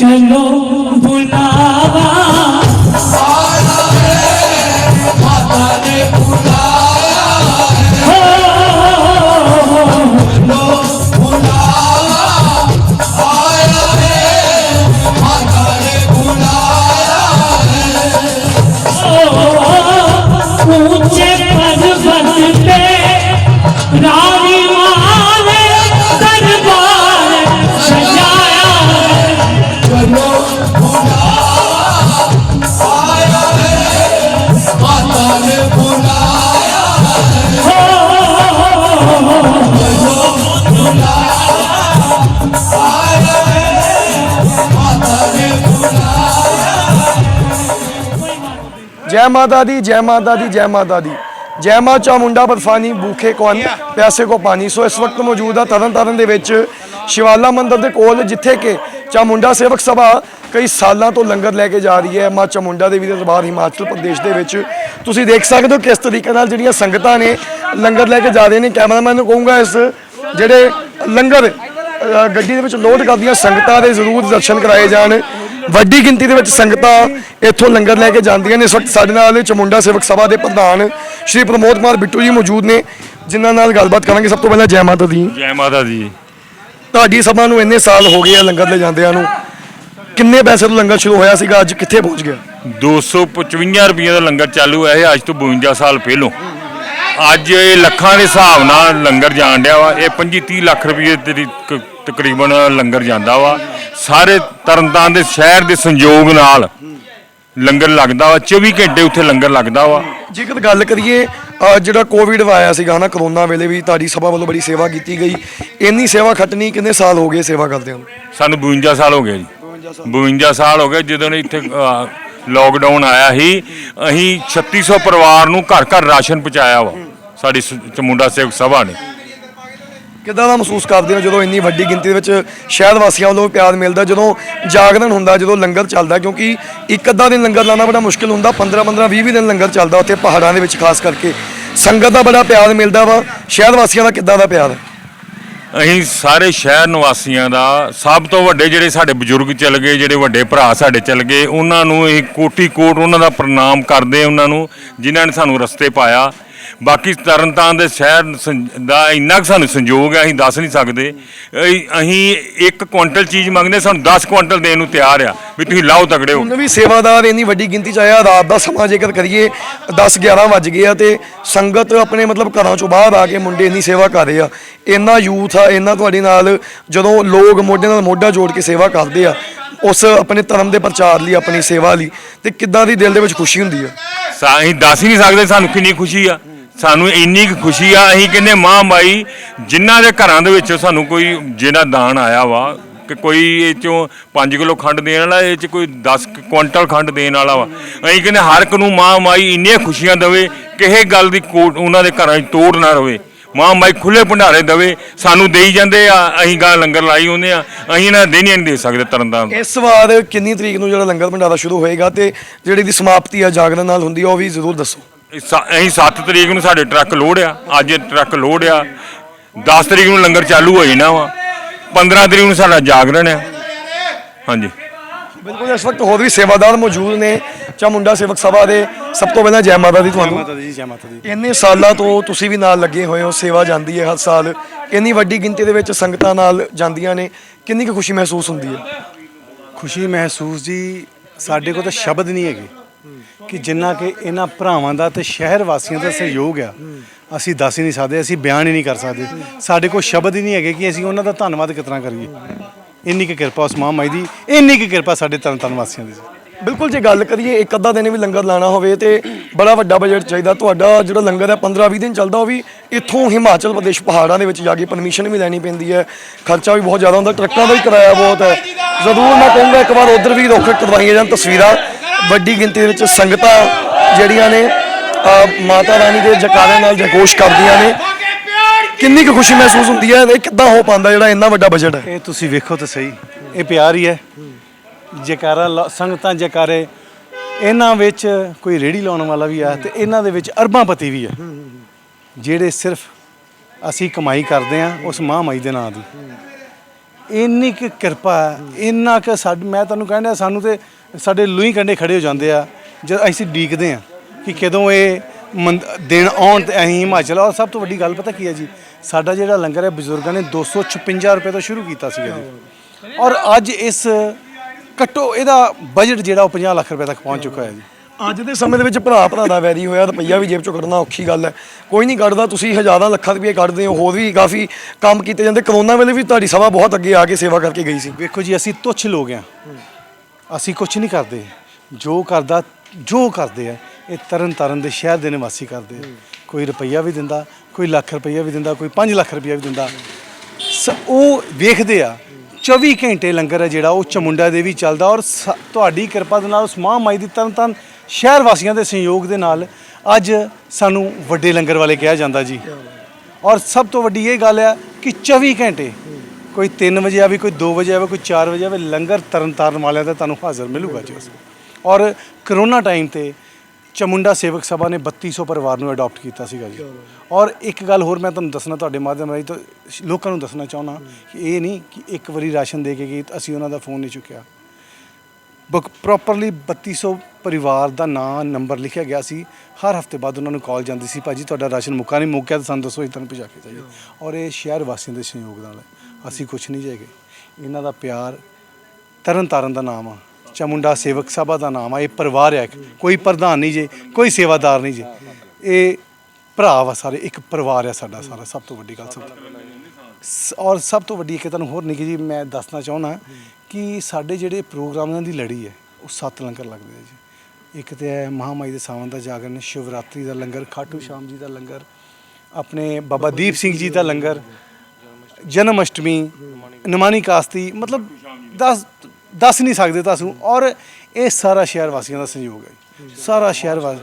চাইল ਜੈ ਮਾਤਾ ਦੀ, ਜੈ ਮਾਤਾ ਦੀ, ਜੈ ਮਾਤਾ ਦੀ। ਜੈ ਮਾਂ ਚਾਮੁੰਡਾ ਬਰਫਾਨੀ ਭੂਖੇ ਕੋ ਅੰਨ ਪਿਆਸੇ ਕੋ ਪਾਣੀ। ਸੋ ਇਸ ਵਕਤ ਮੌਜੂਦ ਆ ਤਰਨ ਤਾਰਨ ਦੇ ਵਿੱਚ ਸ਼ਿਵਾਲਾ ਮੰਦਿਰ ਦੇ ਕੋਲ, ਜਿੱਥੇ ਕਿ ਚਾਮੁੰਡਾ ਸੇਵਕ ਸਭਾ ਕਈ ਸਾਲਾਂ ਤੋਂ ਲੰਗਰ ਲੈ ਕੇ ਜਾ ਰਹੀ ਹੈ। ਮਾਂ ਚਾਮੁੰਡਾ ਦੇਵੀ ਦੇ ਦਰਬਾਰ ਹਿਮਾਚਲ ਪ੍ਰਦੇਸ਼ ਦੇ ਵਿੱਚ। ਤੁਸੀਂ ਦੇਖ ਸਕਦੇ ਹੋ ਕਿਸ ਤਰੀਕੇ ਨਾਲ ਜਿਹੜੀਆਂ ਸੰਗਤਾਂ ਨੇ ਲੰਗਰ ਲੈ ਕੇ ਜਾ ਰਹੇ ਨੇ। ਕੈਮਰਾਮੈਨ ਨੂੰ ਕਹੂੰਗਾ ਇਸ ਜਿਹੜੇ ਲੰਗਰ ਗੱਡੀ ਦੇ ਵਿੱਚ ਲੋਡ ਕਰਦੀਆਂ ਸੰਗਤਾਂ ਦੇ ਜ਼ਰੂਰ ਦਰਸ਼ਨ ਕਰਾਏ ਜਾਣ। ਵੱਡੀ ਗਿਣਤੀ ਦੇ ਵਿੱਚ ਸੰਗਤਾਂ ਇੱਥੋਂ ਲੰਗਰ ਲੈ ਕੇ ਜਾਂਦੀਆਂ ਨੇ। ਇਸ ਵਕਤ ਸਾਡੇ ਨਾਲ ਚਮੁੰਡਾ ਸੇਵਕ ਸਭਾ ਦੇ ਪ੍ਰਧਾਨ ਸ਼੍ਰੀ ਪ੍ਰਮੋਦ ਕੁਮਾਰ ਬਿੱਟੂ ਜੀ ਮੌਜੂਦ ਨੇ ਜਿਨ੍ਹਾਂ ਨਾਲ ਗੱਲਬਾਤ ਕਰਾਂਗੇ। ਸਭ ਤੋਂ ਪਹਿਲਾਂ ਜੈ ਮਾਤਾ ਦੀ। ਜੈ ਮਾਤਾ ਦੀ। ਤੁਹਾਡੀ ਸਭਾ ਨੂੰ ਇੰਨੇ ਸਾਲ ਹੋ ਗਏ ਆ ਲੰਗਰ ਲੈ ਜਾਂਦਿਆਂ ਨੂੰ। ਕਿੰਨੇ ਪੈਸੇ ਤੋਂ ਲੰਗਰ ਸ਼ੁਰੂ ਹੋਇਆ ਸੀਗਾ? ਅੱਜ ਕਿੱਥੇ ਪਹੁੰਚ ਗਿਆ? 255 ਰੁਪਏ ਦਾ ਲੰਗਰ ਚਾਲੂ ਹੈ ਅੱਜ ਤੋਂ 52 ਸਾਲ ਪਹਿਲੋਂ। ਅੱਜ ਇਹ ਲੱਖਾਂ ਦੇ ਹਿਸਾਬ ਨਾਲ ਲੰਗਰ ਜਾਣ ਡਿਆ ਵਾ। ਇਹ 25 30 ਲੱਖ ਰੁਪਏ ਤੇਰੀ ਕ- ਤਕਰੀਬਨ ਲੰਗਰ ਜਾਂਦਾ ਵਾ। ਸਾਰੇ ਤਰਨਤਾਰਨ ਦੇ ਸ਼ਹਿਰ ਦੇ ਸੰਯੋਗ ਨਾਲ ਲੰਗਰ ਲੱਗਦਾ ਵਾ। 24 ਘੰਟੇ ਉੱਥੇ ਲੰਗਰ ਲੱਗਦਾ ਵਾ। ਜੇਕਰ ਗੱਲ ਕਰੀਏ ਜਿਹੜਾ ਕੋਵਿਡ ਆਇਆ ਸੀਗਾ ਹਨਾ ਕਰੋਨਾ ਵੇਲੇ ਵੀ ਤੁਹਾਡੀ ਸਭਾ ਵੱਲੋਂ ਬੜੀ ਸੇਵਾ ਕੀਤੀ ਗਈ। ਇੰਨੀ ਸੇਵਾ ਖੱਟਣੀ ਕਿੰਨੇ ਸਾਲ ਹੋ ਗਏ ਸੇਵਾ ਕਰਦਿਆਂ ਨੂੰ ਸਾਨੂੰ 52 ਸਾਲ ਹੋ ਗਏ ਜੀ। 52 ਸਾਲ। ਹੋ ਗਏ ਜਦੋਂ ਇੱਥੇ ਲੋਕਡਾਊਨ ਆਇਆ ਸੀ। ਅਸੀਂ 3600 ਪਰਿਵਾਰ ਨੂੰ ਘਰ ਘਰ ਰਾਸ਼ਨ ਪਹੁੰਚਾਇਆ ਵਾ। ਸਾਡੀ ਸ- ਚਮੁੰਡਾ ਸੇਵਕ ਸਭਾ ਨੇ। ਕਿੱਦਾਂ ਦਾ ਮਹਿਸੂਸ ਕਰਦੇ ਹੋ ਜਦੋਂ ਇੰਨੀ ਵੱਡੀ ਗਿਣਤੀ ਦੇ ਵਿੱਚ ਸ਼ਹਿਰ ਵਾਸੀਆਂ ਵੱਲੋਂ ਪਿਆਰ ਮਿਲਦਾ, ਜਦੋਂ ਜਾਗਰਣ ਹੁੰਦਾ, ਜਦੋਂ ਲੰਗਰ ਚੱਲਦਾ? ਕਿਉਂਕਿ ਇੱਕ ਅੱਧਾ ਦਿਨ ਲੰਗਰ ਲਾਣਾ ਬੜਾ ਮੁਸ਼ਕਿਲ ਹੁੰਦਾ 15 15 20 20 ਦਿਨ ਲੰਗਰ ਚੱਲਦਾ ਉੱਥੇ ਪਹਾੜਾਂ ਦੇ ਵਿੱਚ ਖਾਸ ਕਰਕੇ। ਸੰਗਤ ਦਾ ਬੜਾ ਪਿਆਰ ਮਿਲਦਾ ਵਾ। ਸ਼ਹਿਰ ਵਾਸੀਆਂ ਦਾ ਕਿੱਦਾਂ ਦਾ ਪਿਆਰ? ਅਸੀਂ ਸਾਰੇ ਸ਼ਹਿਰ ਨਿਵਾਸੀਆਂ ਦਾ, ਸਭ ਤੋਂ ਵੱਡੇ ਜਿਹੜੇ ਸਾਡੇ ਬਜ਼ੁਰਗ ਚੱਲ ਗਏ, ਜਿਹੜੇ ਵੱਡੇ ਭਰਾ ਸਾਡੇ ਚੱਲ ਗਏ, ਉਹਨਾਂ ਨੂੰ ਇਹ ਕੋਟੀ ਕੋਟ ਉਹਨਾਂ ਦਾ ਪ੍ਰਣਾਮ ਕਰਦੇ ਉਹਨਾਂ ਨੂੰ, ਜਿਨ੍ਹਾਂ ਨੇ ਸਾਨੂੰ ਰਸਤੇ ਪਾਇਆ। ਬਾਕੀ ਤਰਨਤਾਰਨ ਦੇ ਸ਼ਹਿਰ ਸੰ- ਦਾ ਇੰਨਾ ਕੁ ਸਾਨੂੰ ਸੰਯੋਗ ਹੈ ਅਸੀਂ ਦੱਸ ਨਹੀਂ ਸਕਦੇ। ਅਸੀਂ- ਅਸੀਂ ਇੱਕ ਕੁਇੰਟਲ ਚੀਜ਼ ਮੰਗਦੇ ਸਾਨੂੰ 10 ਕੁਇੰਟਲ ਦੇਣ ਨੂੰ ਤਿਆਰ ਆ ਵੀ ਤੁਸੀਂ ਲਾਓ ਤਗੜੇ ਹੋ। ਹੁਣ ਵੀ ਸੇਵਾਦਾਰ ਇੰਨੀ ਵੱਡੀ ਗਿਣਤੀ ਚ ਆਇਆ ਰਾਤ ਦਾ ਸਮਾਂ ਜੇਕਰ ਕਰੀਏ 10 11 ਵੱਜ ਗਏ ਆ ਤੇ ਸੰਗਤ ਆਪਣੇ ਮਤਲਬ ਘਰਾਂ ਚੋਂ ਬਾਹਰ ਆ ਕੇ ਮੁੰਡੇ ਇੰਨੀ ਸੇਵਾ ਕਰ ਰਹੇ ਆ। ਇੰਨਾ ਯੂਥ ਆ ਇੰਨਾ ਤੁਹਾਡੇ ਨਾਲ ਜਦੋਂ ਲੋਕ ਮੋਢੇ ਨਾਲ ਮੋਢਾ ਜੋੜ ਕੇ ਸੇਵਾ ਕਰਦੇ ਆ ਉਸ ਆਪਣੇ ਧਰਮ ਦੇ ਪ੍ਰਚਾਰ ਲਈ ਆਪਣੀ ਸੇਵਾ ਲਈ ਤੇ ਕਿੱਦਾਂ ਦੀ ਦਿਲ ਦੇ ਵਿੱਚ ਖੁਸ਼ੀ ਹੁੰਦੀ ਆ? ਸਾ ਅਸੀਂ ਦੱਸ ਹੀ ਨਹੀਂ ਸਕਦੇ ਸਾਨੂੰ ਕਿੰਨੀ ਖੁਸ਼ੀ ਆ। ਸਾਨੂੰ ਇੰਨੀ ਕੁ ਖੁਸ਼ੀ ਆ, ਅਸੀਂ ਕਹਿੰਦੇ ਮਾਂ ਮਾਈ ਜਿਨ੍ਹਾਂ ਦੇ ਘਰਾਂ ਦੇ ਵਿੱਚ ਸਾਨੂੰ ਕੋਈ ਜਿਹੜਾ ਦਾਨ ਆਇਆ ਵਾ, ਕਿ ਕੋਈ ਇਹ ਚੋਂ 5 ਕਿਲੋ ਖੰਡ ਦੇਣ ਵਾਲਾ, ਇਹ ਚ ਕੋਈ 10 ਕੁਇੰਟਲ ਖੰਡ ਦੇਣ ਵਾਲਾ ਵਾ। ਅਸੀਂ ਕਹਿੰਦੇ ਹਰ ਇੱਕ ਨੂੰ ਮਾਂ ਮਾਈ ਇੰਨੀਆਂ ਖੁਸ਼ੀਆਂ ਦੇਵੇ, ਕਿਸੇ ਗੱਲ ਦੀ ਕੋਟ ਉਹਨਾਂ ਦੇ ਘਰਾਂ 'ਚ ਤੋੜ ਨਾ ਰਵੇ। ਮਾਂ ਮਾਈ ਖੁੱਲੇ ਭੰਡਾਰੇ ਦੇਵੇ, ਸਾਨੂੰ ਦੇਈ ਜਾਂਦੇ ਆ, ਅਸੀਂ ਗਾਂ ਲੰਗਰ ਲਾਈ ਹੁੰਦੇ ਆ, ਅਸੀਂ ਇਹਨਾਂ ਦੇ ਨਹੀਂ ਦੇ ਸਕਦੇ ਤਰਨਤਾਰਨ ਇਸ ਵਾਰ ਕਿੰਨੀ ਤਰੀਕ ਨੂੰ ਜਿਹੜਾ ਲੰਗਰ ਭੰਡਾਰਾ ਸ਼ੁਰੂ ਹੋਏਗਾ ਤੇ ਜਿਹੜੀ ਦੀ ਸਮਾਪਤੀ ਆ ਜਾਗਰਣ ਨਾਲ ਹੁੰਦੀ ਆ, ਉਹ ਵੀ ਜ਼ਰੂਰ ਦੱਸੋ। ਸਾ- ਅਸੀਂ 7 ਤਰੀਕ ਨੂੰ ਸਾਡੇ ਟਰੱਕ ਲੋਡ ਆ ਅੱਜ ਟਰੱਕ ਲੋਡ ਆ 10 ਤਰੀਕ ਨੂੰ ਲੰਗਰ ਚਾਲੂ ਹੋ ਜਾਣਾ ਵਾ। 15 ਤਰੀਕ ਨੂੰ ਸਾਡਾ ਜਾਗਰਣ ਆ। ਹਾਂਜੀ। ਬਿਲਕੁਲ ਇਸ ਵਕਤ ਹੋਰ ਵੀ ਸੇਵਾਦਾਰ ਮੌਜੂਦ ਨੇ ਚਾਮੁੰਡਾ ਸੇਵਕ ਸਭਾ ਦੇ ਸਭ ਤੋਂ ਪਹਿਲਾਂ ਜੈ ਮਾਤਾ ਦੀ ਤੁਹਾਨੂੰ। ਮਾਤਾ ਦੀ ਜੈ ਮਾਤਾ ਦੀ। ਇੰਨੇ ਸਾਲਾਂ ਤੋਂ ਤੁਸੀਂ ਵੀ ਨਾਲ ਲੱਗੇ ਹੋਏ ਹੋ ਸੇਵਾ ਜਾਂਦੀ ਹੈ ਹਰ ਸਾਲ। ਇੰਨੀ ਵੱਡੀ ਗਿਣਤੀ ਦੇ ਵਿੱਚ ਸੰਗਤਾਂ ਨਾਲ ਜਾਂਦੀਆਂ ਨੇ ਕਿੰਨੀ ਕੁ ਖੁਸ਼ੀ ਮਹਿਸੂਸ ਹੁੰਦੀ ਹੈ? ਖੁਸ਼ੀ ਮਹਿਸੂਸ ਜੀ ਸਾਡੇ ਕੋਲ ਤਾਂ ਸ਼ਬਦ ਨਹੀਂ ਹੈਗੇ। ਕਿ ਜਿੰਨਾ ਕਿ ਇਹਨਾਂ ਭਰਾਵਾਂ ਦਾ ਤੇ ਸ਼ਹਿਰ ਵਾਸੀਆਂ ਦਾ ਸਹਿਯੋਗ ਆ। ਅਸੀਂ ਦੱਸ ਹੀ ਨਹੀਂ ਸਕਦੇ, ਅਸੀਂ ਬਿਆਨ ਹੀ ਨਹੀਂ ਕਰ ਸਕਦੇ। ਸਾਡੇ ਕੋਲ ਸ਼ਬਦ ਹੀ ਨਹੀਂ ਹੈਗੇ ਕਿ ਅਸੀਂ ਉਹਨਾਂ ਦਾ ਧੰਨਵਾਦ ਕਿਤਨਾ ਕਰੀਏ। ਇੰਨੀ ਕੁ ਕਿਰਪਾ ਉਸ ਮਾਂ ਮਾਈ ਦੀ, ਇੰਨੀ ਕੁ ਕਿਰਪਾ ਸਾਡੇ ਤਨ ਤਨ ਵਾਸੀਆਂ ਦੀ। ਬਿਲਕੁਲ, ਜੇ ਗੱਲ ਕਰੀਏ, ਇੱਕ ਅੱਧਾ ਦਿਨ ਵੀ ਲੰਗਰ ਲਾਣਾ ਹੋਵੇ ਤੇ ਬੜਾ ਵੱਡਾ ਬਜਟ ਚਾਹੀਦਾ। ਤੁਹਾਡਾ ਜਿਹੜਾ ਲੰਗਰ ਹੈ 15-20 ਦਿਨ ਚੱਲਦਾ, ਉਹ ਵੀ ਇੱਥੋਂ ਹਿਮਾਚਲ ਪ੍ਰਦੇਸ਼ ਪਹਾੜਾਂ ਦੇ ਵਿੱਚ ਜਾ ਕੇ ਪਰਮਿਸ਼ਨ ਵੀ ਲੈਣੀ ਪੈਂਦੀ ਹੈ। ਖਰਚਾ ਵੀ ਬਹੁਤ ਜ਼ਿਆਦਾ ਹੁੰਦਾ, ਟਰੱਕਾਂ ਦਾ ਵੀ ਕਿਰਾਇਆ ਬਹੁਤ ਹੈ। ਜ਼ਰੂਰ ਮੈਂ ਕਹੂੰਗਾ, ਇੱਕ ਵਾਰ ਉਧਰ ਵੀ ਰੁੱਖ ਕਰਵਾਈਆਂ ਜਾਣ ਤਸਵੀਰਾਂ। ਵੱਡੀ ਗਿਣਤੀ ਦੇ ਵਿੱਚ ਸੰਗਤਾਂ ਜਿਹੜੀਆਂ ਨੇ ਮਾਤਾ ਰਾਣੀ ਦੇ ਜਕਾਰਿਆਂ ਨਾਲ ਜਗੋਸ਼ ਕਰਦੀਆਂ ਨੇ। ਕਿੰਨੀ ਕੁ ਖੁਸ਼ੀ ਮਹਿਸੂਸ ਹੁੰਦੀ ਹੈ ਇਹ ਕਿੱਦਾਂ ਹੋ ਪਾਉਂਦਾ ਜਿਹੜਾ ਇੰਨਾ ਵੱਡਾ ਬਜਟ ਹੈ? ਇਹ ਤੁਸੀਂ ਵੇਖੋ ਤਾਂ ਸਹੀ, ਇਹ ਪਿਆਰ ਹੀ ਹੈ। ਜੈਕਾਰਾ ਸੰਗਤਾਂ ਜੈਕਾਰੇ, ਇਹਨਾਂ ਵਿੱਚ ਕੋਈ ਰੇੜੀ ਲਾਉਣ ਵਾਲਾ ਵੀ ਆ ਤੇ ਇਹਨਾਂ ਦੇ ਵਿੱਚ ਅਰਬਾਂ ਪਤੀ ਵੀ ਆ ਜਿਹੜੇ ਸਿਰਫ ਅਸੀਂ ਕਮਾਈ ਕਰਦੇ ਆ ਉਸ ਮਾਂ ਮਾਈ ਦੇ ਨਾਂ ਦੀ। ਇੰਨੀ ਕੁ ਕਿਰਪਾ ਹੈ, ਇੰਨਾ ਕਿ ਸਾਡ, ਮੈਂ ਤੁਹਾਨੂੰ ਕਹਿੰਦਾ ਸਾਨੂੰ ਤੇ ਸਾਡੇ ਲੂਈ ਕੰਡੇ ਖੜੇ ਹੋ ਜਾਂਦੇ ਆ, ਜਦ ਅਸੀਂ ਡੀਕਦੇ ਆ ਕਿ ਕਦੋਂ ਇਹ ਮੰਦ- ਦਿਨ ਆਉਣ ਤੇ ਅਸੀਂ ਹਿਮਾਚਲ ਔਰ ਸਭ ਤੋਂ ਵੱਡੀ ਗੱਲ ਪਤਾ ਕੀ ਹੈ ਜੀ, ਸਾਡਾ ਜਿਹੜਾ ਲੰਗਰ ਹੈ ਬਜ਼ੁਰਗਾਂ ਨੇ 256 ਰੁਪਏ ਤੋਂ ਸ਼ੁਰੂ ਕੀਤਾ ਸੀਗਾ ਜੀ। ਔਰ ਅੱਜ ਇਸ ਘੱਟੋ, ਇਹਦਾ ਬਜਟ ਜਿਹੜਾ ਉਹ 50 ਲੱਖ ਰੁਪਏ ਤੱਕ ਪਹੁੰਚ ਚੁੱਕਾ ਹੈ ਜੀ। ਅੱਜ ਦੇ ਸਮੇਂ ਦੇ ਵਿੱਚ ਭਰਾ ਭਰਾ ਦਾ ਵੈਰੀ ਹੋਇਆ, ਰੁਪਈਆ ਵੀ ਜੇਬ ਚੋਂ ਕੱਢਣਾ ਔਖੀ ਗੱਲ ਹੈ। ਕੋਈ ਨਹੀਂ ਕੱਢਦਾ, ਤੁਸੀਂ ਹਜ਼ਾਰਾਂ ਲੱਖਾਂ ਰੁਪਏ ਕੱਢਦੇ ਹੋ, ਹੋਰ ਵੀ ਕਾਫੀ ਕੰਮ ਕੀਤੇ ਜਾਂਦੇ। ਕਰੋਨਾ ਵੇਲੇ ਵੀ ਤੁਹਾਡੀ ਸਭਾ ਬਹੁਤ ਅੱਗੇ ਆ ਕੇ ਸੇਵਾ ਕਰਕੇ ਗਈ ਸੀ। ਵੇਖੋ ਜੀ, ਅਸੀਂ ਤੁੱਛ ਲੋਕ ਆ ਅਸੀਂ ਕੁਝ ਨਹੀਂ ਕਰਦੇ। ਜੋ ਕਰਦਾ, ਜੋ ਕਰਦੇ ਆ, ਇਹ ਤਰਨ ਤਾਰਨ ਦੇ ਸ਼ਹਿਰ ਦੇ ਨਿਵਾਸੀ ਕਰਦੇ ਆ। ਕੋਈ ਰੁਪਈਆ ਵੀ ਦਿੰਦਾ, ਕੋਈ ਲੱਖ ਰੁਪਈਆ ਵੀ ਦਿੰਦਾ, ਕੋਈ 5 ਲੱਖ ਰੁਪਈਆ ਵੀ ਦਿੰਦਾ। ਸ- ਉਹ ਵੇਖਦੇ ਆ 24 ਘੰਟੇ ਲੰਗਰ ਹੈ ਜਿਹੜਾ, ਉਹ ਚਮੁੰਡਾ ਦੇ ਵੀ ਚੱਲਦਾ ਔਰ ਸ- ਤੁਹਾਡੀ ਕਿਰਪਾ ਦੇ ਨਾਲ ਉਸ ਮਾਂ ਮਾਈ ਦੀ ਤਰਨ ਤਾਰਨ ਸ਼ਹਿਰ ਵਾਸੀਆਂ ਦੇ ਸਹਿਯੋਗ ਦੇ ਨਾਲ ਅੱਜ ਸਾਨੂੰ ਵੱਡੇ ਲੰਗਰ ਵਾਲੇ ਕਿਹਾ ਜਾਂਦਾ ਜੀ। ਔਰ ਸਭ ਤੋਂ ਵੱਡੀ ਇਹ ਗੱਲ ਹੈ ਕਿ 24 ਘੰਟੇ ਕੋਈ 3 ਵਜੇ ਆਵੇ ਕੋਈ 2 ਵਜੇ ਆਵੇ ਕੋਈ 4 ਵਜੇ ਆਵੇ ਲੰਗਰ ਤਰਨ ਤਾਰਨ ਵਾਲਿਆਂ ਦਾ ਤੁਹਾਨੂੰ ਹਾਜ਼ਰ ਮਿਲੂਗਾ ਜੀ। ਔਰ ਕਰੋਨਾ ਟਾਈਮ ਤੇ ਚਮੁੰਡਾ ਸੇਵਕ ਸਭਾ ਨੇ 3200 ਪਰਿਵਾਰ ਨੂੰ ਅਡਾਪਟ ਕੀਤਾ ਸੀਗਾ ਜੀ। ਔਰ ਇੱਕ ਗੱਲ ਹੋਰ ਮੈਂ ਤੁਹਾਨੂੰ ਦੱਸਣਾ ਤੁਹਾਡੇ ਮਾਧਿਅਮ ਰਾਹੀਂ ਤੋਂ ਲੋਕਾਂ ਨੂੰ ਦੱਸਣਾ ਚਾਹੁੰਦਾ ਕਿ ਇਹ ਨਹੀਂ ਕਿ ਇੱਕ ਵਾਰੀ ਰਾਸ਼ਨ ਦੇ ਕੇ ਗਏ ਤਾਂ ਅਸੀਂ ਉਹਨਾਂ ਦਾ ਫੋਨ ਨਹੀਂ ਚੁੱਕਿਆ। ਬੁੱਕ ਪ੍ਰੋਪਰਲੀ 3200 ਪਰਿਵਾਰ ਦਾ ਨਾਂ, ਨੰਬਰ ਲਿਖਿਆ ਗਿਆ ਸੀ। ਹਰ ਹਫ਼ਤੇ ਬਾਅਦ ਉਹਨਾਂ ਨੂੰ ਕਾਲ ਜਾਂਦੀ ਸੀ, ਭਾਜੀ, ਤੁਹਾਡਾ ਰਾਸ਼ਨ ਮੁੱਕਾ ਨਹੀਂ, ਮੁੱਕਿਆ ਤਾਂ ਸਾਨੂੰ ਦੱਸੋ, ਅਸੀਂ ਤੁਹਾਨੂੰ ਪਹੁੰਚਾ ਕੇ ਜਾਈਏ ਔਰ ਇਹ ਸ਼ਹਿਰ ਵਾਸੀਆਂ ਦੇ ਸਹਿਯੋਗ ਨਾਲ ਹੈ। ਅਸੀਂ ਕੁਝ ਨਹੀਂ ਜਾਏਗੇ ਇਹਨਾਂ ਦਾ ਪਿਆਰ ਤਰਨ ਤਾਰਨ ਦਾ ਨਾਮ ਆ। ਚਮੁੰਡਾ ਸੇਵਕ ਸਭਾ ਦਾ ਨਾਮ ਆ। ਇਹ ਪਰਿਵਾਰ ਆ ਇੱਕ। ਕੋਈ ਪ੍ਰਧਾਨ ਨਹੀਂ ਜੇ, ਕੋਈ ਸੇਵਾਦਾਰ ਨਹੀਂ ਜੇ। ਇਹ ਭਰਾ ਵਾ ਸਾਰੇ, ਇੱਕ ਪਰਿਵਾਰ ਆ ਸਾਡਾ ਸਾਰਾ, ਸਭ ਤੋਂ ਵੱਡੀ ਗੱਲ ਸਭ ਤੋਂ ਸ- ਔਰ ਸਭ ਤੋਂ ਵੱਡੀ ਇੱਕ ਤੁਹਾਨੂੰ ਹੋਰ ਨਿੱਕੀ ਜੀ ਮੈਂ ਦੱਸਣਾ ਚਾਹੁੰਦਾ ਕਿ ਸਾਡੇ ਜਿਹੜੇ ਪ੍ਰੋਗਰਾਮਾਂ ਦੀ ਲੜੀ ਹੈ, ਉਹ ਸੱਤ ਲੰਗਰ ਲੱਗਦੇ ਆ ਜੀ। ਇੱਕ ਤੇ ਹੈ ਮਹਾਮਾਈ ਦੇ ਸਾਵਨ ਦਾ ਜਾਗਰਣ, ਸ਼ਿਵਰਾਤਰੀ ਦਾ ਲੰਗਰ, ਖਾਟੂ ਸ਼ਾਮ ਜੀ ਦਾ ਲੰਗਰ, ਆਪਣੇ ਬਾਬਾ ਦੀਪ ਸਿੰਘ ਜੀ ਦਾ ਲੰਗਰ ਜਨਮ ਅਸ਼ਟਮੀ ਨਮਾਨੀ ਕਾਸਤੀ, ਮਤਲਬ ਦੱਸ ਦੱਸ ਨਹੀਂ ਸਕਦੇ ਤੁਹਾਨੂੰ ਔਰ ਇਹ ਸਾਰਾ ਸ਼ਹਿਰ ਵਾਸੀਆਂ ਦਾ ਸਹਿਯੋਗ ਹੈ ਜੀ। ਸਾਰਾ ਸ਼ਹਿਰ ਵਾ,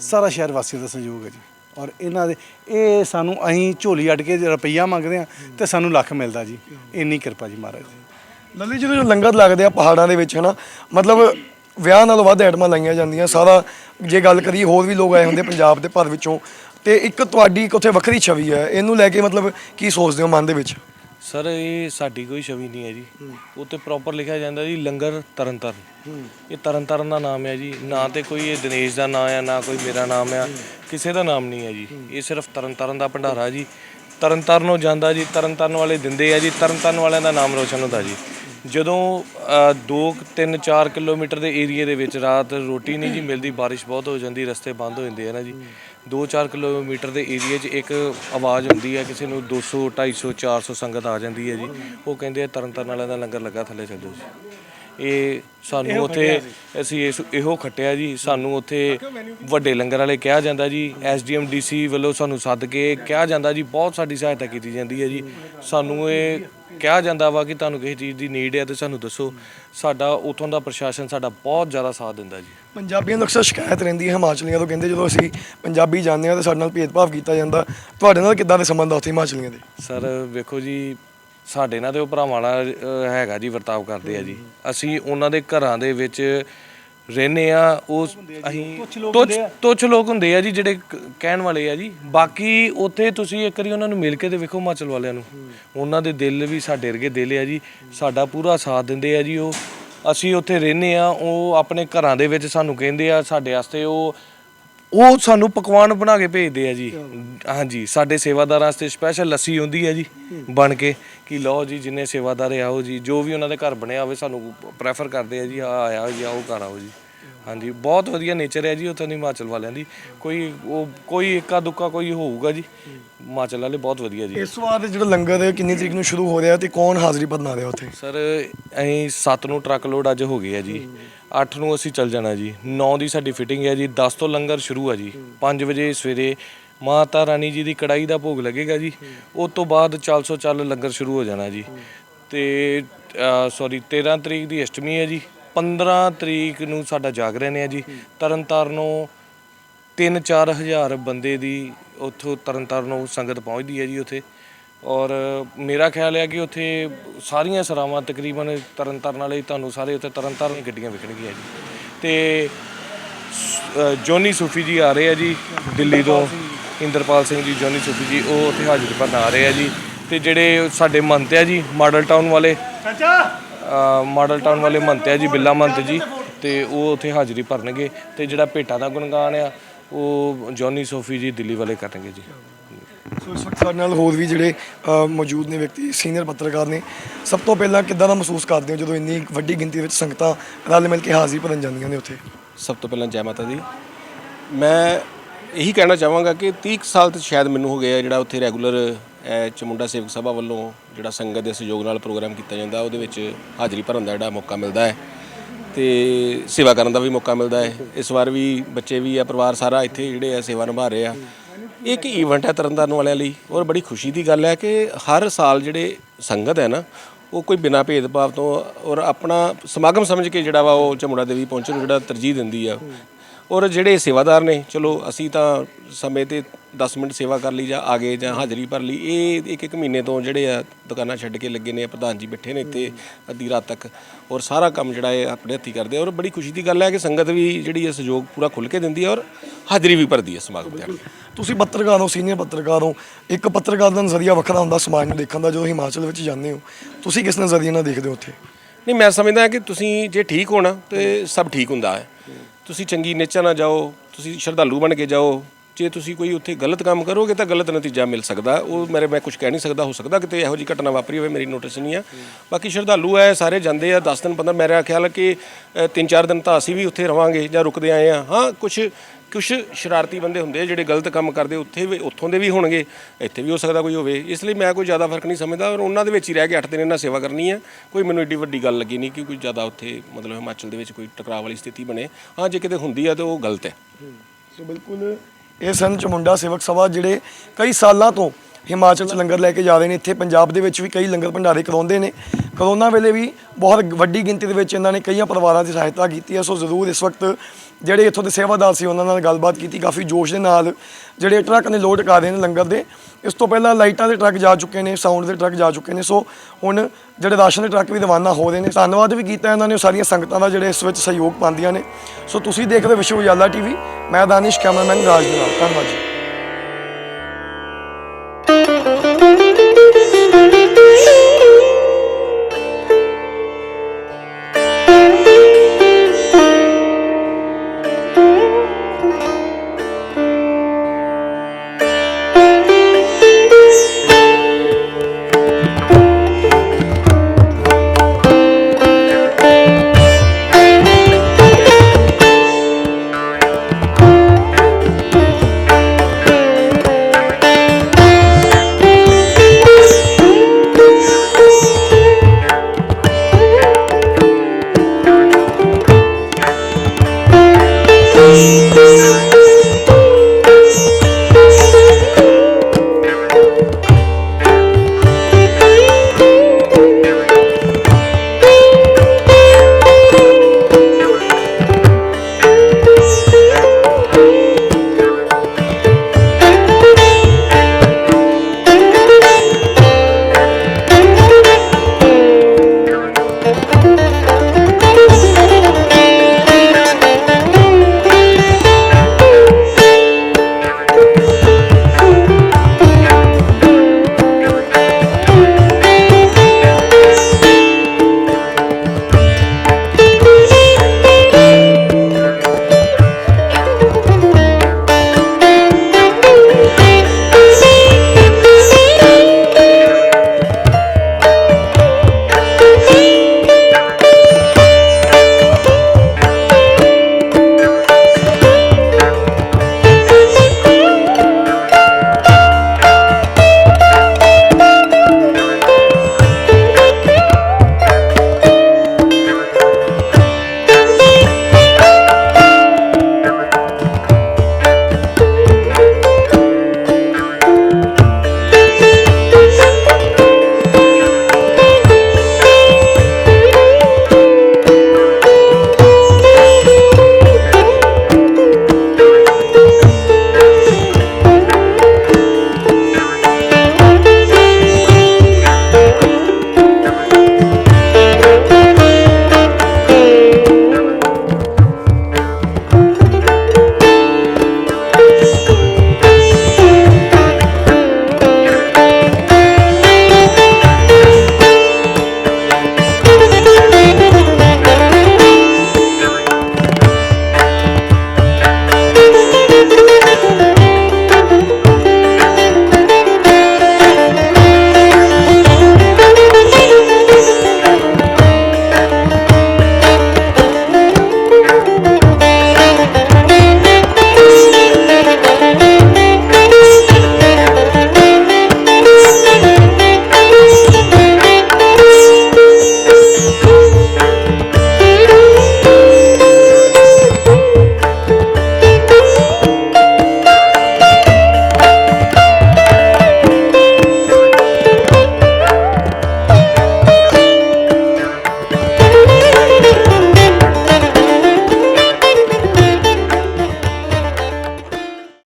ਸਾਰਾ ਸ਼ਹਿਰ ਵਾਸੀਆਂ ਦਾ ਸਹਿਯੋਗ ਹੈ ਜੀ। ਔਰ ਇਹਨਾਂ ਦੇ, ਇਹ ਸਾਨੂੰ ਅਸੀਂ ਝੋਲੀ ਅੱਡ ਕੇ ਰੁਪਈਆ ਮੰਗਦੇ ਆ ਤੇ ਸਾਨੂੰ ਲੱਖ ਮਿਲਦਾ ਜੀ। ਇੰਨੀ ਕਿਰਪਾ ਜੀ ਮਹਾਰਾਜ ਦੀ। ਲੱਲੀ ਜਦੋਂ ਲੰਗਰ ਲੱਗਦੇ ਆ ਪਹਾੜਾਂ ਦੇ ਵਿੱਚ, ਹਨਾ, ਮਤਲਬ ਵਿਆਹ ਨਾਲੋਂ ਵੱਧ ਐਟਮਾਂ ਲਾਈਆਂ ਜਾਂਦੀਆਂ। ਸਾਰਾ ਜੇ ਗੱਲ ਕਰੀਏ, ਹੋਰ ਵੀ ਲੋਕ ਆਏ ਹੁੰਦੇ ਪੰਜਾਬ ਦੇ ਭਰ ਵਿੱਚੋਂ। ਤੇ ਇੱਕ ਤੁਹਾਡੀ ਇੱਕ ਉੱਥੇ ਵੱਖਰੀ ਛਵੀ ਹੈ। ਇਹਨੂੰ ਲੈ ਕੇ ਮਤਲਬ ਕੀ ਸੋਚਦੇ ਹੋ ਮਨ ਦੇ ਵਿੱਚ? ਸਰ, ਇਹ ਸਾਡੀ ਕੋਈ ਛਵੀ ਨਹੀਂ ਹੈ ਜੀ। ਉਹ ਉੱਤੇ ਪ੍ਰੋਪਰ ਲਿਖਿਆ ਜਾਂਦਾ ਜੀ, ਲੰਗਰ ਤਰਨਤਾਰਨ। ਇਹ ਤਰਨਤਾਰਨ ਦਾ ਨਾਮ ਹੈ ਜੀ। ਨਾ ਤੇ ਕੋਈ ਇਹ ਦਿਨੇਸ਼ ਦਾ ਨਾਮ ਹੈ, ਨਾ ਕੋਈ ਮੇਰਾ ਨਾਮ ਹੈ। ਕਿਸੇ ਦਾ ਨਾਮ ਨਹੀਂ ਹੈ ਜੀ। ਇਹ ਸਿਰਫ ਤਰਨਤਾਰਨ ਦਾ ਭੰਡਾਰਾ ਜੀ। ਤਰਨਤਾਰਨੋਂ ਜਾਂਦਾ ਜੀ, ਤਰਨਤਾਰਨ ਵਾਲੇ ਦਿੰਦੇ ਆ ਜੀ। ਤਰਨਤਾਰਨ ਵਾਲਿਆਂ ਦਾ ਨਾਮ ਰੋਸ਼ਨ ਹੁੰਦਾ ਜੀ। ਜਦੋਂ 2 3 4 ਕਿਲੋਮੀਟਰ ਦੇ ਏਰੀਏ ਦੇ ਵਿੱਚ ਰਾਤ ਰੋਟੀ ਨਹੀਂ ਜੀ ਮਿਲਦੀ ਬਾਰਿਸ਼ ਬਹੁਤ ਹੋ ਜਾਂਦੀ ਰਸਤੇ ਬੰਦ ਹੋ ਜਾਂਦੇ ਆ ਨਾ ਜੀ। 2-4 ਕਿਲੋਮੀਟਰ ਦੇ ਏਰੀਏ 'ਚ ਇੱਕ ਆਵਾਜ਼ ਹੁੰਦੀ ਹੈ ਕਿਸੇ ਨੂੰ 200 250 400 ਸੰਗਤ ਆ ਜਾਂਦੀ ਹੈ ਜੀ। ਉਹ ਕਹਿੰਦੇ ਆ ਤਰਨਤਾਰਨ ਵਾਲਿਆਂ ਦਾ ਲੰਗਰ ਲੱਗਾ ਥੱਲੇ ਚੱਲੋ ਜੀ। ਇਹ ਸਾਨੂੰ ਉੱਥੇ ਅਸੀਂ ਇਸ ਇਹੋ ਖੱਟਿਆ ਜੀ। ਸਾਨੂੰ ਉੱਥੇ ਵੱਡੇ ਲੰਗਰ ਵਾਲੇ ਕਿਹਾ ਜਾਂਦਾ ਜੀ। ਐਸਡੀਐਮ ਡੀਸੀ ਵੱਲੋਂ ਸਾਨੂੰ ਸੱਦ ਕੇ ਕਿਹਾ ਜਾਂਦਾ ਜੀ। ਬਹੁਤ ਸਾਡੀ ਸਹਾਇਤਾ ਕੀਤੀ ਜਾਂਦੀ ਹੈ ਜੀ। ਸਾਨੂੰ ਇਹ ਕਿਹਾ ਜਾਂਦਾ ਵਾ ਕਿ ਤੁਹਾਨੂੰ ਕਿਸੇ ਚੀਜ਼ ਦੀ ਨੀਡ ਹੈ ਤੇ ਸਾਨੂੰ ਦੱਸੋ। ਸਾਡਾ ਉਥੋਂ ਦਾ ਪ੍ਰਸ਼ਾਸਨ ਸਾਡਾ ਬਹੁਤ ਜ਼ਿਆਦਾ ਸਾਥ ਦਿੰਦਾ ਜੀ। ਪੰਜਾਬੀਆਂ ਨੂੰ ਅਕਸਰ ਸ਼ਿਕਾਇਤ ਰਹਿੰਦੀ ਹੈ ਹਿਮਾਚਲੀਆਂ ਤੋਂ ਕਹਿੰਦੇ ਜਦੋਂ ਅਸੀਂ ਪੰਜਾਬੀ ਜਾਂਦੇ ਹਾਂ ਤਾਂ ਸਾਡੇ ਨਾਲ ਭੇਦਭਾਵ ਕੀਤਾ ਜਾਂਦਾ। ਤੁਹਾਡੇ ਨਾਲ ਕਿੱਦਾਂ ਦੇ ਸੰਬੰਧ ਆ ਉੱਥੇ ਹਿਮਾਚਲੀਆਂ ਦੇ? ਸਰ ਵੇਖੋ ਜੀ ਸਾਡੇ ਨਾਲ ਤੇ ਉਹ ਭਰਾਵਾਂ ਨਾਲ ਹੈਗਾ ਜੀ ਵਰਤਾਵ ਕਰਦੇ ਆ ਜੀ। ਅਸੀਂ ਉਹਨਾਂ ਦੇ ਘਰਾਂ ਦੇ ਵਿੱਚ ਰਹਿੰਦੇ ਆ ਉਹ ਅਸੀਂ ਤੁੱਛ ਤੁੱਛ ਲੋਕ ਹੁੰਦੇ ਆ ਜੀ ਜਿਹੜੇ ਕ- ਕਹਿਣ ਵਾਲੇ ਆ ਜੀ। ਬਾਕੀ ਉੱਥੇ ਤੁਸੀਂ ਇੱਕ ਵਾਰੀ ਉਹਨਾਂ ਨੂੰ ਮਿਲ ਕੇ ਤੇ ਵੇਖੋ ਹਿਮਾਚਲ ਵਾਲਿਆਂ ਨੂੰ। ਉਹਨਾਂ ਦੇ ਦਿਲ ਵੀ ਸਾਡੇ ਵਰਗੇ ਦਿਲ ਆ ਜੀ ਸਾਡਾ ਪੂਰਾ ਸਾਥ ਦਿੰਦੇ ਆ ਜੀ ਉਹ। ਅਸੀਂ ਉੱਥੇ ਰਹਿੰਦੇ ਆ ਉਹ ਆਪਣੇ ਘਰਾਂ ਦੇ ਵਿੱਚ ਸਾਨੂੰ ਕਹਿੰਦੇ ਆ ਸਾਡੇ ਵਾਸਤੇ ਉਹ ਉਹ ਸਾਨੂੰ ਪਕਵਾਨ ਬਣਾ ਕੇ ਭੇਜਦੇ ਆ ਜੀ। ਹਾਂਜੀ ਸਾਡੇ ਸੇਵਾਦਾਰਾਂ ਵਾਸਤੇ ਸਪੈਸ਼ਲ ਲੱਸੀ ਹੁੰਦੀ ਹੈ ਜੀ ਬਣ ਕੇ ਕਿ ਲਓ ਜੀ ਜਿੰਨੇ ਸੇਵਾਦਾਰ ਆਓ ਜੀ ਜੋ ਵੀ ਉਹਨਾਂ ਦੇ ਘਰ ਬਣਿਆ ਹੋਵੇ ਸਾਨੂੰ ਪ੍ਰੈਫਰ ਕਰਦੇ ਆ ਜੀ ਆ ਆਇਆ ਜੀ ਆਓ ਘਰ ਆਓ ਜੀ। ਹਾਂਜੀ ਬਹੁਤ ਵਧੀਆ ਨੇਚਰ ਹੈ ਜੀ ਉੱਥੇ ਦੀ ਹਿਮਾਚਲ ਵਾਲਿਆਂ ਦੀ। ਕੋਈ ਉਹ ਕੋਈ ਇੱਕਾ ਦੁੱਕਾ ਕੋਈ ਹੋਊਗਾ ਜੀ। ਹਿਮਾਚਲ ਵਾਲੇ ਬਹੁਤ ਵਧੀਆ ਜੀ। ਇਸ ਵਾਰ ਜਿਹੜਾ ਲੰਗਰ ਹੈ ਕਿੰਨੀ ਤਰੀਕ ਨੂੰ ਸ਼ੁਰੂ ਹੋ ਰਿਹਾ ਤੇ ਕੌਣ ਹਾਜ਼ਰੀ ਭਰਨਾ ਰਿਹਾ ਉੱਥੇ? ਸਰ ਅਸੀਂ 7 ਨੂੰ ਟਰੱਕ ਲੋਡ ਅੱਜ ਹੋ ਗਏ ਆ ਜੀ। 8 ਨੂੰ ਅਸੀਂ ਚੱਲ ਜਾਣਾ ਜੀ। 9 ਦੀ ਸਾਡੀ ਫਿਟਿੰਗ ਹੈ ਜੀ। 10 ਤੋਂ ਲੰਗਰ ਸ਼ੁਰੂ ਆ ਜੀ। 5 ਵਜੇ ਸਵੇਰੇ ਮਾਤਾ ਰਾਣੀ ਜੀ ਦੀ ਕੜਾਈ ਦਾ ਭੋਗ ਲੱਗੇਗਾ ਜੀ। ਉਸ ਤੋਂ ਬਾਅਦ 400 ਚੱਲ ਲੰਗਰ ਸ਼ੁਰੂ ਹੋ ਜਾਣਾ ਜੀ। ਤੇ ਸੌਰੀ 13 ਤਰੀਕ ਦੀ ਅਸ਼ਟਮੀ ਹੈ ਜੀ। 15 ਤਰੀਕ ਨੂੰ ਸਾਡਾ ਜਾਗ ਰਹੇ ਨੇ ਜੀ। ਤਰਨਤਾਰਨੋਂ 3-4 ਹਜ਼ਾਰ ਬੰਦੇ ਦੀ ਉੱਥੋਂ ਤਰਨਤਾਰਨੋਂ ਸੰਗਤ ਪਹੁੰਚਦੀ ਹੈ ਜੀ ਉੱਥੇ। ਔਰ ਮੇਰਾ ਖਿਆਲ ਹੈ ਕਿ ਉੱਥੇ ਸਾਰੀਆਂ ਸਰਾਵਾਂ ਤਕਰੀਬਨ ਤਰਨਤਾਰਨ ਵਾਲੇ ਤੁਹਾਨੂੰ ਸਾਰੇ ਉੱਥੇ ਤਰਨਤਾਰਨ ਦੀਆਂ ਗੱਡੀਆਂ ਵਿਕਣਗੀਆਂ ਜੀ। ਤੇ ਜੋਨੀ ਸੂਫੀ ਜੀ ਆ ਰਹੇ ਆ ਜੀ ਦਿੱਲੀ ਤੋਂ। ਇੰਦਰਪਾਲ ਸਿੰਘ ਜੀ ਜੋਨੀ ਸੂਫੀ ਜੀ ਉਹ ਉੱਥੇ ਹਾਜ਼ਰੀ ਭਰਨ ਆ ਰਹੇ ਆ ਜੀ। ਤੇ ਜਿਹੜੇ ਸਾਡੇ ਮੰਤ ਆ ਜੀ ਮਾਡਲ ਟਾਊਨ ਵਾਲੇ। ਅ, ਮਾਡਲ ਟਾਊਨ ਵਾਲੇ ਮੰਤ ਆ ਜੀ ਬਿੱਲਾ ਮੰਤ ਜੀ ਤੇ ਉਹ ਉੱਥੇ ਹਾਜ਼ਰੀ ਭਰਨਗੇ। ਤੇ ਜਿਹੜਾ ਭੇਟਾ ਦਾ ਗੁਣਗਾਨ ਆ ਉਹ ਜੌਨੀ ਸੋਫੀ ਜੀ ਦਿੱਲੀ ਵਾਲੇ ਕਰਨਗੇ ਜੀ। ਸੋ ਇਸ ਵਕਤ ਸਾਡੇ ਨਾਲ ਹੋਰ ਵੀ ਜਿਹੜੇ ਮੌਜੂਦ ਨੇ ਵਿਅਕਤੀ ਸੀਨੀਅਰ ਪੱਤਰਕਾਰ ਨੇ ਸਭ ਤੋਂ ਪਹਿਲਾਂ ਕਿੱਦਾਂ ਦਾ ਮਹਿਸੂਸ ਕਰਦੇ ਹੋ ਜਦੋਂ ਇੰਨੀ ਵੱਡੀ ਗਿਣਤੀ ਵਿੱਚ ਸੰਗਤਾਂ ਰਲ ਮਿਲ ਕੇ ਹਾਜ਼ਰੀ ਭਰਨ ਜਾਂਦੀਆਂ ਨੇ ਉੱਥੇ? ਸਭ ਤੋਂ ਪਹਿਲਾਂ ਜੈ ਮਾਤਾ ਦੀ। ਮੈਂ ਇਹੀ ਕਹਿਣਾ ਚਾਹਾਂਗਾ ਕਿ 30 ਕੁ ਸਾਲ ਤੇ ਸ਼ਾਇਦ ਮੈਨੂੰ ਹੋ ਗਿਆ ਜਿਹੜਾ ਉੱਥੇ ਰੈਗੂਲਰ ਚਮੁੰਡਾ ਸੇਵਕ ਸਭਾ ਵੱਲੋਂ ਜਿਹੜਾ ਸੰਗਤ ਦੇ ਸਹਿਯੋਗ ਨਾਲ ਪ੍ਰੋਗਰਾਮ ਕੀਤਾ ਜਾਂਦਾ, ਉਹਦੇ ਵਿੱਚ ਹਾਜ਼ਰੀ ਭਰਨ ਦਾ ਜਿਹੜਾ ਮੌਕਾ ਮਿਲਦਾ ਹੈ ਤੇ ਸੇਵਾ ਕਰਨ ਦਾ ਵੀ ਮੌਕਾ ਮਿਲਦਾ ਹੈ। ਇਸ ਵਾਰ ਵੀ ਬੱਚੇ ਵੀ ਆ, ਪਰਿਵਾਰ ਸਾਰਾ ਇੱਥੇ ਜਿਹੜੇ ਆ, ਸੇਵਾ ਨਿਭਾ ਰਹੇ ਆ। ਇਹ ਇੱਕ ਈਵੈਂਟ ਹੈ ਤਰਨਤਾਰਨ ਵਾਲਿਆਂ ਲਈ ਔਰ ਬੜੀ ਖੁਸ਼ੀ ਦੀ ਗੱਲ ਹੈ ਕਿ ਹਰ ਸਾਲ ਜਿਹੜੇ ਸੰਗਤ ਹੈ ਨਾ, ਉਹ ਕੋਈ ਬਿਨਾਂ ਭੇਦਭਾਵ ਤੋਂ ਔਰ ਆਪਣਾ ਸਮਾਗਮ ਸਮਝ ਕੇ ਜਿਹੜਾ ਵਾ ਉਹ ਚਮੁੰਡਾ ਦੇਵੀ ਪਹੁੰਚਣ ਨੂੰ ਜਿਹੜਾ ਤਰਜੀਹ ਦਿੰਦੀ ਆ। ਔਰ ਜਿਹੜੇ ਸੇਵਾਦਾਰ ਨੇ, ਚਲੋ ਅਸੀਂ ਤਾਂ ਸਮੇਂ ਤੇ 10 ਮਿੰਟ ਸੇਵਾ ਕਰ ਲਈ ਜਾਂ ਆ ਗਏ ਜਾਂ ਹਾਜ਼ਰੀ ਭਰ ਲਈ ਇਹ ਇੱਕ ਇੱਕ ਮਹੀਨੇ ਤੋਂ ਜਿਹੜੇ ਆ ਦੁਕਾਨਾਂ ਛੱਡ ਕੇ ਲੱਗੇ ਨੇ ਪ੍ਰਧਾਨ ਜੀ ਬੈਠੇ ਨੇ ਇੱਥੇ ਅੱਧੀ ਰਾਤ ਤੱਕ ਔਰ ਸਾਰਾ ਕੰਮ ਜਿਹੜਾ ਹੈ ਆਪਣੇ ਹੱਥੀ ਕਰਦੇ ਔਰ ਬੜੀ ਖੁਸ਼ੀ ਦੀ ਗੱਲ ਹੈ ਕਿ ਸੰਗਤ ਵੀ ਜਿਹੜੀ ਹੈ ਸਹਿਯੋਗ ਪੂਰਾ ਖੁੱਲ ਕੇ ਦਿੰਦੀ ਹੈ ਔਰ ਹਾਜ਼ਰੀ ਵੀ ਭਰਦੀ ਹੈ ਸਮਾਗਮ ਤੇ ਤੁਸੀਂ ਪੱਤਰਕਾਰ ਹੋ ਸੀਨੀਅਰ ਪੱਤਰਕਾਰ ਹੋ ਇੱਕ ਪੱਤਰਕਾਰ ਦਾ ਨਜ਼ਰੀਆ ਵੱਖਰਾ ਹੁੰਦਾ ਸਮਾਜ ਨੂੰ ਦੇਖਣ ਦਾ ਜਦੋਂ ਹਿਮਾਚਲ ਵਿੱਚ ਜਾਂਦੇ ਹੋ ਤੁਸੀਂ ਕਿਸ ਨਜ਼ਰੀਏ ਨਾਲ ਦੇਖਦੇ ਹੋ ਉੱਥੇ? ਨਹੀਂ ਮੈਂ ਸਮਝਦਾ ਕਿ ਤੁਸੀਂ ਜੇ ਠੀਕ ਹੋਣਾ ਤੇ ਸਭ ਠੀਕ ਹੁੰਦਾ ਹੈ। ਤੁਸੀਂ ਚੰਗੀ ਨੇਚਰ ਨਾਲ ਜਾਓ ਤੁਸੀਂ ਸ਼ਰਧਾਲੂ ਬਣ ਕੇ ਜਾਓ ਜੇ ਤੁਸੀਂ ਕੋਈ ਉੱਥੇ ਗਲਤ ਕੰਮ ਕਰੋਗੇ ਤਾਂ ਗਲਤ ਨਤੀਜਾ ਮਿਲ ਸਕਦਾ। ਉਹ ਮੇਰੇ, ਮੈਂ ਕੁਝ ਕਹਿ ਨਹੀਂ ਸਕਦਾ, ਹੋ ਸਕਦਾ ਕਿਤੇ ਇਹੋ ਜਿਹੀ ਘਟਨਾ ਵਾਪਰੀ ਹੋਵੇ, ਮੇਰੀ ਨੋਟਿਸ ਨਹੀਂ ਆ। ਬਾਕੀ ਸ਼ਰਧਾਲੂ ਹੈ ਸਾਰੇ ਜਾਂਦੇ ਆ 10 ਦਿਨ 15 ਮੇਰਾ ਖਿਆਲ ਹੈ ਕਿ 3-4 ਦਿਨ ਤਾਂ ਅਸੀਂ ਵੀ ਉੱਥੇ ਰਵਾਂਗੇ ਜਾਂ ਰੁਕਦੇ ਆਏ ਆ। ਹਾਂ ਕੁਝ ਕੁਝ ਸ਼ਰਾਰਤੀ ਬੰਦੇ ਹੁੰਦੇ ਆ ਜਿਹੜੇ ਗਲਤ ਕੰਮ ਕਰਦੇ, ਉੱਥੇ ਵੀ, ਉੱਥੋਂ ਦੇ ਵੀ ਹੋਣਗੇ, ਇੱਥੇ ਵੀ ਹੋ ਸਕਦਾ ਕੋਈ ਹੋਵੇ। ਇਸ ਲਈ ਮੈਂ ਕੋਈ ਜ਼ਿਆਦਾ ਫ਼ਰਕ ਨਹੀਂ ਸਮਝਦਾ ਔਰ ਉਹਨਾਂ ਦੇ ਵਿੱਚ ਹੀ ਰਹਿ ਕੇ 8 ਦਿਨ ਇਹਨਾਂ ਸੇਵਾ ਕਰਨੀ ਹੈ ਕੋਈ ਮੈਨੂੰ ਏਡੀ ਵੱਡੀ ਗੱਲ ਲੱਗੀ ਨਹੀਂ ਕਿ ਕੋਈ ਜ਼ਿਆਦਾ ਉੱਥੇ, ਮਤਲਬ ਹਿਮਾਚਲ ਦੇ ਵਿੱਚ ਕੋਈ ਟਕਰਾਅ ਵਾਲੀ ਸਥਿਤੀ ਬਣੇ। ਹਾਂ, ਜੇ ਕਿਤੇ ਹੁੰਦੀ ਆ ਤਾਂ ਉਹ ਗਲਤ ਹੈ। ਸੋ ਬਿਲਕੁਲ ਇਹ ਸਨ ਚਮੁੰਡਾ ਸੇਵਕ ਸਭਾ ਜਿਹੜੇ ਕਈ ਸਾਲਾਂ ਤੋਂ ਹਿਮਾਚਲ ਚ ਲੰਗਰ ਲੈ ਕੇ ਜਾ ਰਹੇ ਨੇ, ਇੱਥੇ ਪੰਜਾਬ ਦੇ ਵਿੱਚ ਵੀ ਕਈ ਲੰਗਰ ਭੰਡਾਰੇ ਕਰਾਉਂਦੇ ਨੇ। ਕਰੋਨਾ ਵੇਲੇ ਵੀ ਬਹੁਤ ਵੱਡੀ ਗਿਣਤੀ ਦੇ ਵਿੱਚ ਇਹਨਾਂ ਨੇ ਕਈਆਂ ਪਰਿਵਾਰਾਂ ਦੀ ਸਹਾਇਤਾ ਕੀਤੀ ਹੈ। ਸੋ ਜ਼ਰੂਰ ਇਸ ਵਕਤ ਜਿਹੜੇ ਇੱਥੋਂ ਦੇ ਸੇਵਾਦਾਰ ਸੀ, ਉਹਨਾਂ ਨਾਲ ਗੱਲਬਾਤ ਕੀਤੀ। ਕਾਫੀ ਜੋਸ਼ ਦੇ ਨਾਲ ਜਿਹੜੇ ਟਰੱਕ ਨੇ ਲੋਡ ਕਰ ਰਹੇ ਨੇ ਲੰਗਰ ਦੇ, ਇਸ ਤੋਂ ਪਹਿਲਾਂ ਲਾਈਟਾਂ ਦੇ ਟਰੱਕ ਜਾ ਚੁੱਕੇ ਨੇ, ਸਾਊਂਡ ਦੇ ਟਰੱਕ ਜਾ ਚੁੱਕੇ ਨੇ। ਸੋ ਹੁਣ ਜਿਹੜੇ ਰਾਸ਼ਨ ਦੇ ਟਰੱਕ ਵੀ ਰਵਾਨਾ ਹੋ ਰਹੇ ਨੇ, ਧੰਨਵਾਦ ਵੀ ਕੀਤਾ ਇਹਨਾਂ ਨੇ। ਸਾਰੀਆਂ ਸੰਗਤਾਂ ਦਾ ਜਿਹੜੇ ਇਸ ਵਿੱਚ ਸਹਿਯੋਗ ਪਾਉਂਦੀਆਂ ਨੇ। ਸੋ ਤੁਸੀਂ ਦੇਖ ਰਹੇ ਹੋ ਵਿਸ਼ਵ ਉਜਾਲਾ ਟੀਵੀ ਮੈਂ ਦਾਨਿਸ਼ ਕੈਮਰਾਮੈਨ ਰਾਜ ਦੇ ਨਾਲ। ਧੰਨਵਾਦ ਜੀ।